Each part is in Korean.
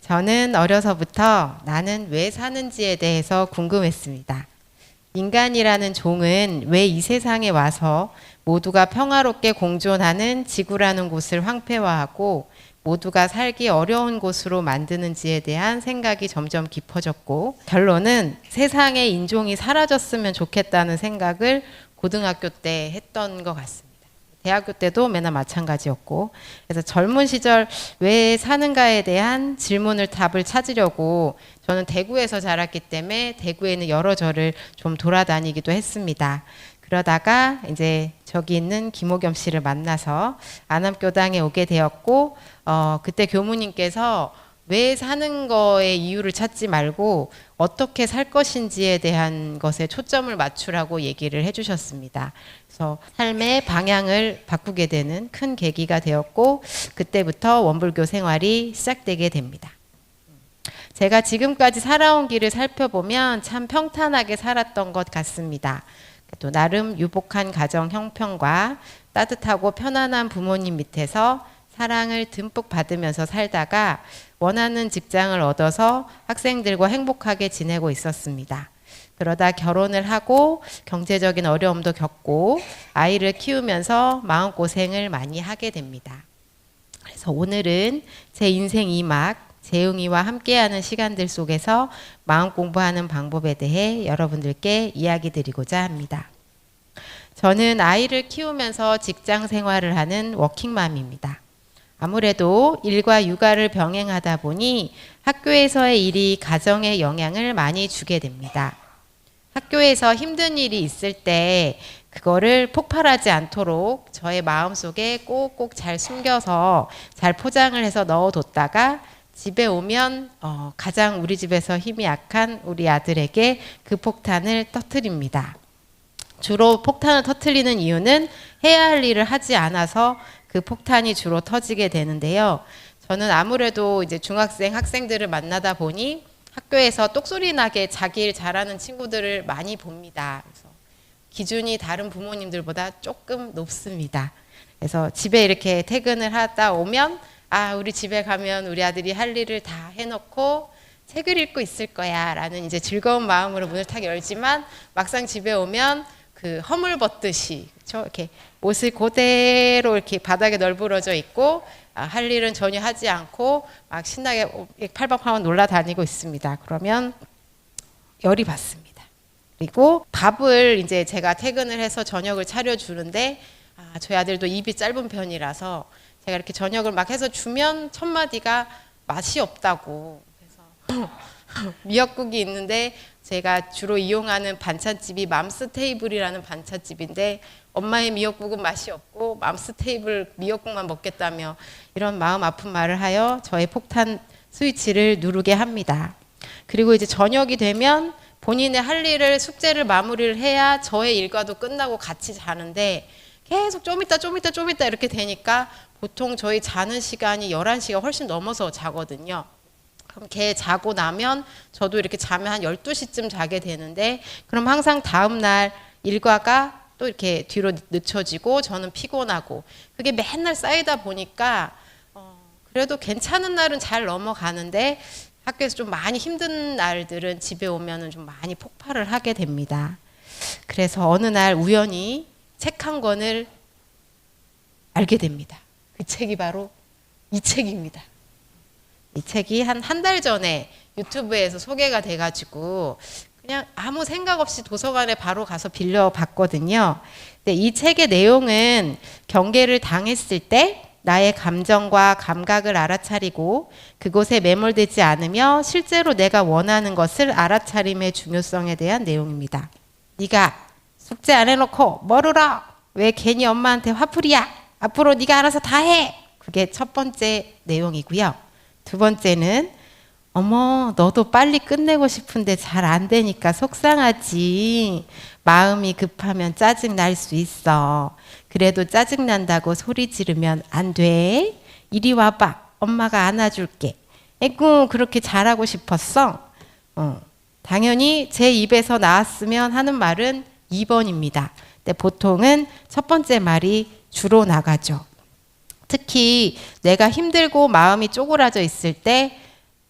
저는 어려서부터 나는 왜 사는지에 대해서 궁금했습니다. 인간이라는 종은 왜 이 세상에 와서 모두가 평화롭게 공존하는 지구라는 곳을 황폐화하고 모두가 살기 어려운 곳으로 만드는지에 대한 생각이 점점 깊어졌고 결론은 세상의 인종이 사라졌으면 좋겠다는 생각을 고등학교 때 했던 것 같습니다. 대학교 때도 맨날 마찬가지였고 그래서 젊은 시절 왜 사는가에 대한 질문을 답을 찾으려고 저는 대구에서 자랐기 때문에 대구에 는 여러 절을 좀 돌아다니기도 했습니다. 그러다가 이제 저기 있는 김호겸 씨를 만나서 안암교당에 오게 되었고 어, 그때 교무님께서 왜 사는 거의 이유를 찾지 말고 어떻게 살 것인지에 대한 것에 초점을 맞추라고 얘기를 해주셨습니다. 그래서 삶의 방향을 바꾸게 되는 큰 계기가 되었고 그때부터 원불교 생활이 시작되게 됩니다. 제가 지금까지 살아온 길을 살펴보면 참 평탄하게 살았던 것 같습니다. 또 나름 유복한 가정 형편과 따뜻하고 편안한 부모님 밑에서 사랑을 듬뿍 받으면서 살다가 원하는 직장을 얻어서 학생들과 행복하게 지내고 있었습니다. 그러다 결혼을 하고 경제적인 어려움도 겪고 아이를 키우면서 마음고생을 많이 하게 됩니다. 그래서 오늘은 제 인생 2막 재웅이와 함께하는 시간들 속에서 마음 공부하는 방법에 대해 여러분들께 이야기 드리고자 합니다. 저는 아이를 키우면서 직장 생활을 하는 워킹맘입니다. 아무래도 일과 육아를 병행하다 보니 학교에서의 일이 가정에 영향을 많이 주게 됩니다. 학교에서 힘든 일이 있을 때 그거를 폭발하지 않도록 저의 마음속에 꼭꼭 잘 숨겨서 잘 포장을 해서 넣어뒀다가 집에 오면 어, 가장 우리 집에서 힘이 약한 우리 아들에게 그 폭탄을 터트립니다. 주로 폭탄을 터트리는 이유는 해야 할 일을 하지 않아서 그 폭탄이 주로 터지게 되는데요. 저는 아무래도 이제 중학생 학생들을 만나다 보니 학교에서 똑소리 나게 자기 일 잘하는 친구들을 많이 봅니다. 그래서 기준이 다른 부모님들보다 조금 높습니다. 그래서 집에 이렇게 퇴근을 하다 오면 아 우리 집에 가면 우리 아들이 할 일을 다 해놓고 책을 읽고 있을 거야라는 이제 즐거운 마음으로 문을 탁 열지만 막상 집에 오면 그 허물 벗듯이 그렇죠? 이렇게 옷을 그대로 이렇게 바닥에 널브러져 있고 아, 할 일은 전혀 하지 않고 막 신나게 팔방팔방 놀라다니고 있습니다. 그러면 열이 받습니다. 그리고 밥을 이제 제가 퇴근을 해서 저녁을 차려 주는데 아, 저희 아들도 입이 짧은 편이라서 제가 이렇게 저녁을 막 해서 주면 첫 마디가 맛이 없다고 그래서 미역국이 있는데 제가 주로 이용하는 반찬집이 맘스 테이블이라는 반찬집인데 엄마의 미역국은 맛이 없고 맘스 테이블 미역국만 먹겠다며 이런 마음 아픈 말을 하여 저의 폭탄 스위치를 누르게 합니다. 그리고 이제 저녁이 되면 본인의 할 일을 숙제를 마무리를 해야 저의 일과도 끝나고 같이 자는데 계속 좀 있다 좀 있다 좀 있다 이렇게 되니까 보통 저희 자는 시간이 11시가 훨씬 넘어서 자거든요. 그럼 걔 자고 나면 저도 이렇게 자면 한 12시쯤 자게 되는데 그럼 항상 다음 날 일과가 또 이렇게 뒤로 늦춰지고 저는 피곤하고 그게 맨날 쌓이다 보니까 어, 그래도 괜찮은 날은 잘 넘어가는데 학교에서 좀 많이 힘든 날들은 집에 오면은 좀 많이 폭발을 하게 됩니다. 그래서 어느 날 우연히 책 한 권을 알게 됩니다. 그 책이 바로 이 책입니다. 이 책이 한 한 달 전에 유튜브에서 소개가 돼가지고 그냥 아무 생각 없이 도서관에 바로 가서 빌려 봤거든요. 근데 이 책의 내용은 경계를 당했을 때 나의 감정과 감각을 알아차리고 그곳에 매몰되지 않으며 실제로 내가 원하는 것을 알아차림의 중요성에 대한 내용입니다. 네가 숙제 안 해놓고 멀으러 왜 괜히 엄마한테 화풀이야? 앞으로 네가 알아서 다 해. 그게 첫 번째 내용이고요. 두 번째는 어머 너도 빨리 끝내고 싶은데 잘 안 되니까 속상하지. 마음이 급하면 짜증 날 수 있어. 그래도 짜증 난다고 소리 지르면 안 돼. 이리 와봐. 엄마가 안아줄게. 에구 그렇게 잘하고 싶었어. 어. 당연히 제 입에서 나왔으면 하는 말은 2번입니다. 근데 보통은 첫 번째 말이 주로 나가죠. 특히 내가 힘들고 마음이 쪼그라져 있을 때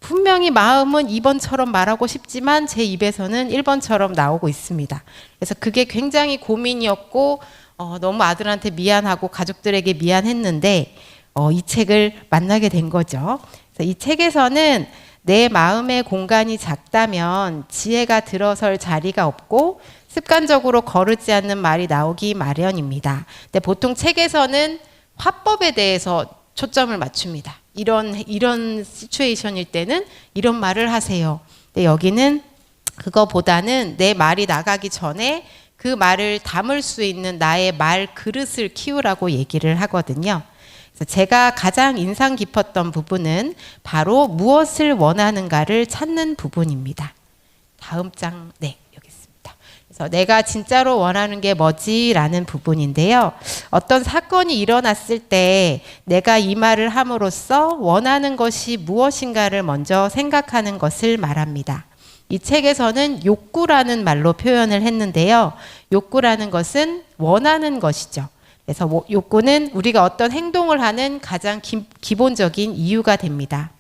분명히 마음은 2번처럼 말하고 싶지만 제 입에서는 1번처럼 나오고 있습니다. 그래서 그게 굉장히 고민이었고 어, 너무 아들한테 미안하고 가족들에게 미안했는데 어, 이 책을 만나게 된 거죠. 이 책에서는 내 마음의 공간이 작다면 지혜가 들어설 자리가 없고 습관적으로 거르지 않는 말이 나오기 마련입니다. 근데 보통 책에서는 화법에 대해서 초점을 맞춥니다. 이런 이런 시츄에이션일 때는 이런 말을 하세요. 근데 여기는 그거보다는 내 말이 나가기 전에 그 말을 담을 수 있는 나의 말 그릇을 키우라고 얘기를 하거든요. 그래서 제가 가장 인상 깊었던 부분은 바로 무엇을 원하는가를 찾는 부분입니다. 다음 장, 네, 내가 진짜로 원하는 게 뭐지라는 부분인데요. 어떤 사건이 일어났을 때 내가 이 말을 함으로써 원하는 것이 무엇인가를 먼저 생각하는 것을 말합니다. 이 책에서는 욕구라는 말로 표현을 했는데요. 욕구라는 것은 원하는 것이죠. 그래서 뭐 욕구는 우리가 어떤 행동을 하는 가장 기, 기본적인 이유가 됩니다.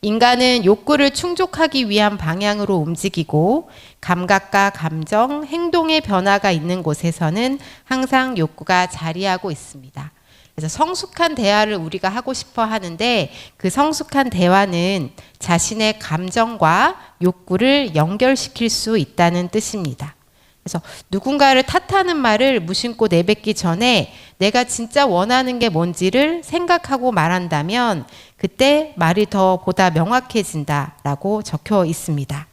인간은 욕구를 충족하기 위한 방향으로 움직이고 감각과 감정, 행동의 변화가 있는 곳에서는 항상 욕구가 자리하고 있습니다. 그래서 성숙한 대화를 우리가 하고 싶어 하는데 그 성숙한 대화는 자신의 감정과 욕구를 연결시킬 수 있다는 뜻입니다. 그래서 누군가를 탓하는 말을 무심코 내뱉기 전에 내가 진짜 원하는 게 뭔지를 생각하고 말한다면 그때 말이 더 보다 명확해진다라고 적혀 있습니다.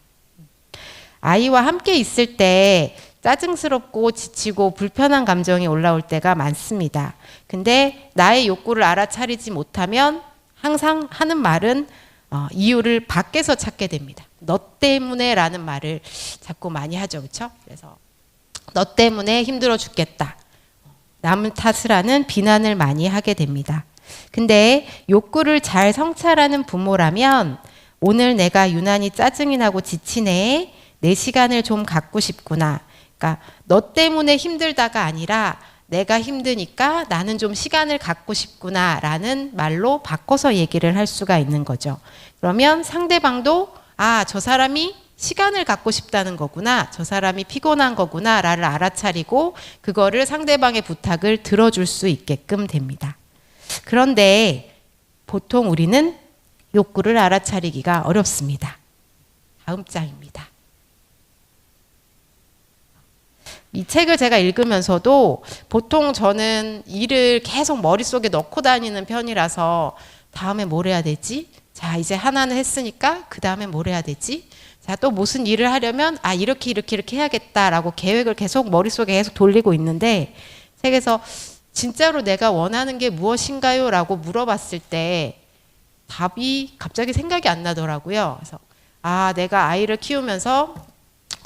아이와 함께 있을 때 짜증스럽고 지치고 불편한 감정이 올라올 때가 많습니다. 근데 나의 욕구를 알아차리지 못하면 항상 하는 말은 어, 이유를 밖에서 찾게 됩니다. 너 때문에 라는 말을 자꾸 많이 하죠, 그렇죠? 그래서 너 때문에 힘들어 죽겠다. 남을 탓을 하는 비난을 많이 하게 됩니다. 근데 욕구를 잘 성찰하는 부모라면 오늘 내가 유난히 짜증이 나고 지치네. 내 시간을 좀 갖고 싶구나. 그러니까 너 때문에 힘들다가 아니라 내가 힘드니까 나는 좀 시간을 갖고 싶구나 라는 말로 바꿔서 얘기를 할 수가 있는 거죠. 그러면 상대방도 아, 저 사람이 시간을 갖고 싶다는 거구나. 저 사람이 피곤한 거구나 라를 알아차리고 그거를 상대방의 부탁을 들어줄 수 있게끔 됩니다. 그런데 보통 우리는 욕구를 알아차리기가 어렵습니다. 다음 장입니다. 이 책을 제가 읽으면서도 보통 저는 일을 계속 머릿속에 넣고 다니는 편이라서 다음에 뭘 해야 되지? 자, 이제 하나는 했으니까 그 다음에 뭘 해야 되지? 자, 또 무슨 일을 하려면 아, 이렇게 이렇게 이렇게 해야겠다라고 계획을 계속 머릿속에 계속 돌리고 있는데 책에서 진짜로 내가 원하는 게 무엇인가요? 라고 물어봤을 때 답이 갑자기 생각이 안 나더라고요. 그래서 아, 내가 아이를 키우면서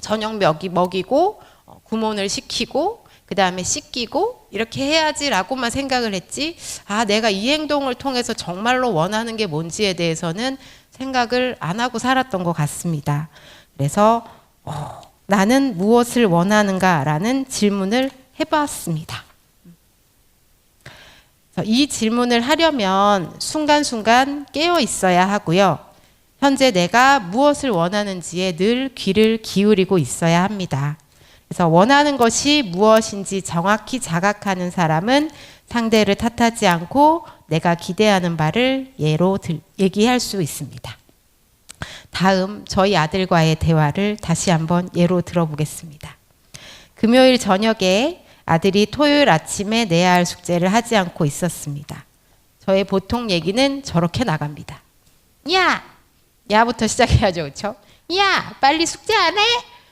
저녁 먹이, 먹이고 어, 구몬을 시키고 그 다음에 씻기고 이렇게 해야지라고만 생각을 했지 아 내가 이 행동을 통해서 정말로 원하는 게 뭔지에 대해서는 생각을 안 하고 살았던 것 같습니다. 그래서 어, 나는 무엇을 원하는가라는 질문을 해봤습니다. 이 질문을 하려면 순간순간 깨어 있어야 하고요. 현재 내가 무엇을 원하는지에 늘 귀를 기울이고 있어야 합니다. 그래서 원하는 것이 무엇인지 정확히 자각하는 사람은 상대를 탓하지 않고 내가 기대하는 바를 예로 들, 얘기할 수 있습니다. 다음 저희 아들과의 대화를 다시 한번 예로 들어보겠습니다. 금요일 저녁에 아들이 토요일 아침에 내야 할 숙제를 하지 않고 있었습니다. 저의 보통 얘기는 저렇게 나갑니다. 야! 야부터 시작해야죠, 그렇죠? 야! 빨리 숙제 안 해?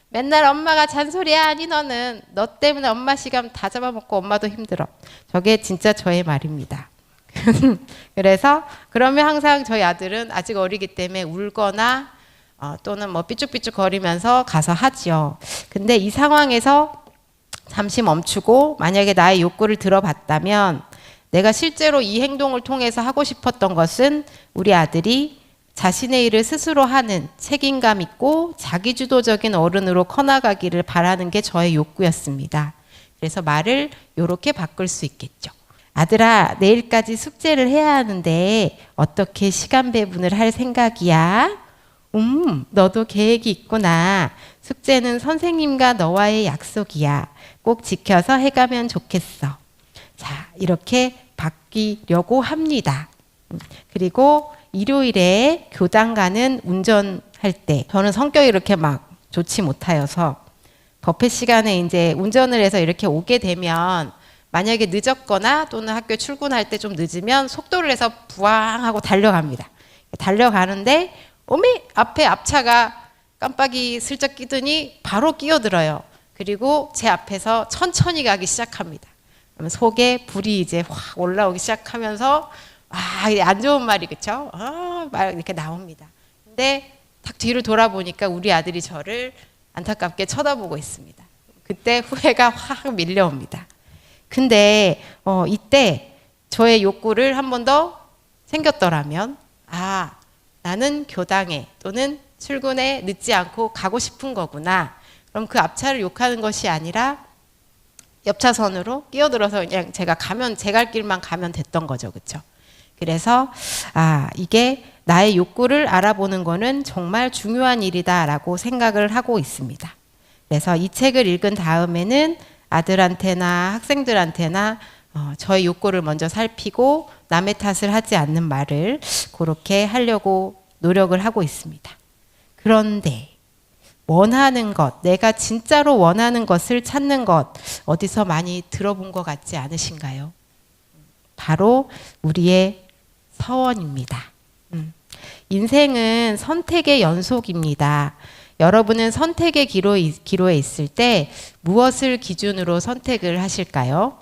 맨날 엄마가 잔소리하니 너는 너 때문에 엄마 시간 다 잡아먹고 엄마도 힘들어. 저게 진짜 저의 말입니다. 그래서 그러면 항상 저희 아들은 아직 어리기 때문에 울거나 어, 또는 뭐 삐죽삐죽 거리면서 가서 하지요. 근데 이 상황에서 잠시 멈추고 만약에 나의 욕구를 들어봤다면 내가 실제로 이 행동을 통해서 하고 싶었던 것은 우리 아들이 자신의 일을 스스로 하는 책임감 있고 자기주도적인 어른으로 커나가기를 바라는 게 저의 욕구였습니다. 그래서 말을 이렇게 바꿀 수 있겠죠. 아들아, 내일까지 숙제를 해야 하는데 어떻게 시간 배분을 할 생각이야? 음, 너도 계획이 있구나. 숙제는 선생님과 너와의 약속이야. 꼭 지켜서 해가면 좋겠어. 자, 이렇게 바뀌려고 합니다. 음, 그리고 일요일에 교당 가는 운전할 때 저는 성격이 이렇게 막 좋지 못하여서 법회 시간에 이제 운전을 해서 이렇게 오게 되면 만약에 늦었거나 또는 학교 출근할 때 좀 늦으면 속도를 내서 부앙하고 달려갑니다. 달려가는데 어미 앞에 앞차가 깜빡이 슬쩍 끼더니 바로 끼어들어요. 그리고 제 앞에서 천천히 가기 시작합니다. 속에 불이 이제 확 올라오기 시작하면서 아, 안 좋은 말이 그쵸? 아, 말 이렇게 나옵니다. 근데 딱 뒤를 돌아보니까 우리 아들이 저를 안타깝게 쳐다보고 있습니다. 그때 후회가 확 밀려옵니다. 근데 어, 이때 저의 욕구를 한 번 더 생겼더라면 아 나는 교당에 또는 출근에 늦지 않고 가고 싶은 거구나. 그럼 그 앞차를 욕하는 것이 아니라 옆차선으로 끼어들어서 그냥 제가 가면 제 갈 길만 가면 됐던 거죠, 그렇죠? 그래서 아 이게 나의 욕구를 알아보는 거는 정말 중요한 일이다라고 생각을 하고 있습니다. 그래서 이 책을 읽은 다음에는 아들한테나 학생들한테나 어, 저의 욕구를 먼저 살피고 남의 탓을 하지 않는 말을 그렇게 하려고 노력을 하고 있습니다. 그런데 원하는 것, 내가 진짜로 원하는 것을 찾는 것 어디서 많이 들어본 것 같지 않으신가요? 바로 우리의 서원입니다. 음. 인생은 선택의 연속입니다. 여러분은 선택의 기로, 기로에 있을 때 무엇을 기준으로 선택을 하실까요?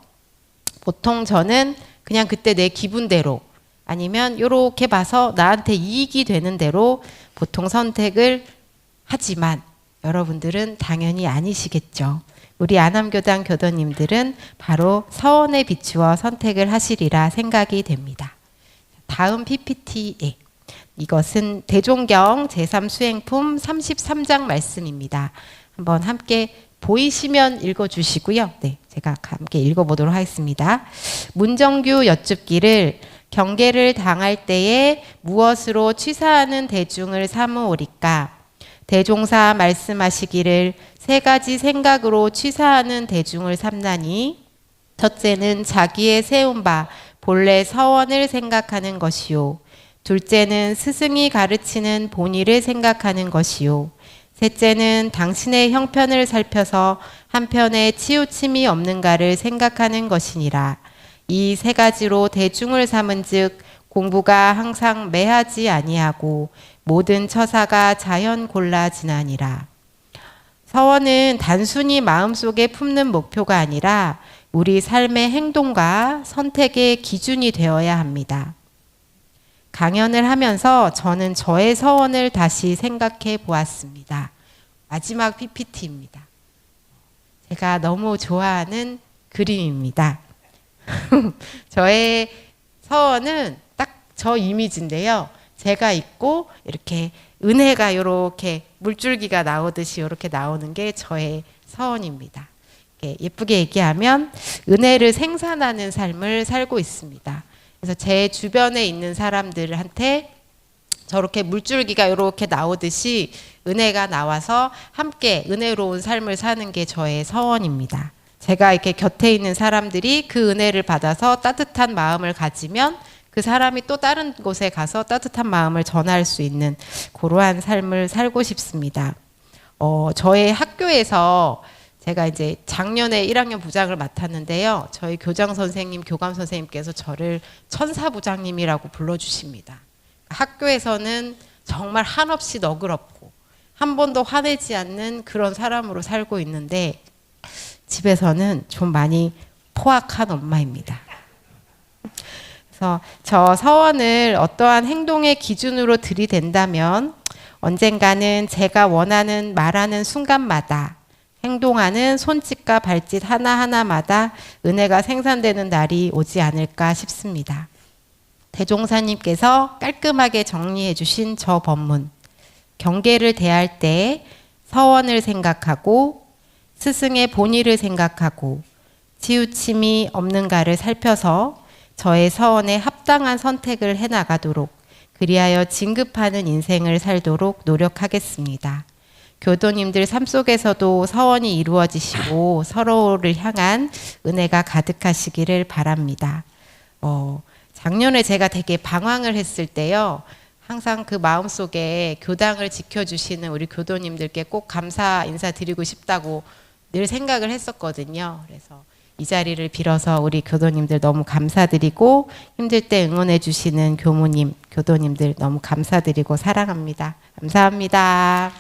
보통 저는 그냥 그때 내 기분대로 아니면 이렇게 봐서 나한테 이익이 되는 대로 보통 선택을 하지만 여러분들은 당연히 아니시겠죠. 우리 안암교당 교도님들은 바로 서원에 비추어 선택을 하시리라 생각이 됩니다. 다음 PPT에 이것은 대종경 제3수행품 33장 말씀입니다. 한번 함께 보이시면 읽어주시고요. 네, 제가 함께 읽어보도록 하겠습니다. 문정규 여쭙기를 경계를 당할 때에 무엇으로 취사하는 대중을 삼으오리까? 대종사 말씀하시기를 세 가지 생각으로 취사하는 대중을 삼나니 첫째는 자기의 세운 바 본래 서원을 생각하는 것이요. 둘째는 스승이 가르치는 본의를 생각하는 것이요. 셋째는 당신의 형편을 살펴서 한편에 치우침이 없는가를 생각하는 것이니라. 이 세 가지로 대중을 삼은즉 공부가 항상 매하지 아니하고 모든 처사가 자연 골라 지나니라. 서원은 단순히 마음속에 품는 목표가 아니라 우리 삶의 행동과 선택의 기준이 되어야 합니다. 강연을 하면서 저는 저의 서원을 다시 생각해 보았습니다. 마지막 PPT입니다. 제가 너무 좋아하는 그림입니다. 저의 서원은 딱 저 이미지인데요. 제가 있고 이렇게 은혜가 이렇게 물줄기가 나오듯이 이렇게 나오는 게 저의 서원입니다. 예쁘게 얘기하면 은혜를 생산하는 삶을 살고 있습니다. 그래서 제 주변에 있는 사람들한테 저렇게 물줄기가 이렇게 나오듯이 은혜가 나와서 함께 은혜로운 삶을 사는 게 저의 서원입니다. 제가 이렇게 곁에 있는 사람들이 그 은혜를 받아서 따뜻한 마음을 가지면 그 사람이 또 다른 곳에 가서 따뜻한 마음을 전할 수 있는 그러한 삶을 살고 싶습니다. 어, 저의 학교에서 제가 이제 작년에 1학년 부장을 맡았는데요. 저희 교장 선생님, 교감 선생님께서 저를 천사 부장님이라고 불러주십니다. 학교에서는 정말 한없이 너그럽고 한 번도 화내지 않는 그런 사람으로 살고 있는데 집에서는 좀 많이 포악한 엄마입니다. 그래서 저 서원을 어떠한 행동의 기준으로 들이댄다면 언젠가는 제가 원하는 말하는 순간마다 행동하는 손짓과 발짓 하나하나마다 은혜가 생산되는 날이 오지 않을까 싶습니다. 대종사님께서 깔끔하게 정리해 주신 저 법문. 경계를 대할 때 서원을 생각하고 스승의 본의를 생각하고 치우침이 없는가를 살펴서 저의 서원에 합당한 선택을 해 나가도록 그리하여 진급하는 인생을 살도록 노력하겠습니다. 교도님들 삶 속에서도 서원이 이루어지시고 서로를 향한 은혜가 가득하시기를 바랍니다. 어, 작년에 제가 되게 방황을 했을 때요. 항상 그 마음속에 교당을 지켜주시는 우리 교도님들께 꼭 감사 인사드리고 싶다고 늘 생각을 했었거든요. 그래서 이 자리를 빌어서 우리 교도님들 너무 감사드리고 힘들 때 응원해 주시는 교무님, 교도님들 너무 감사드리고 사랑합니다. 감사합니다.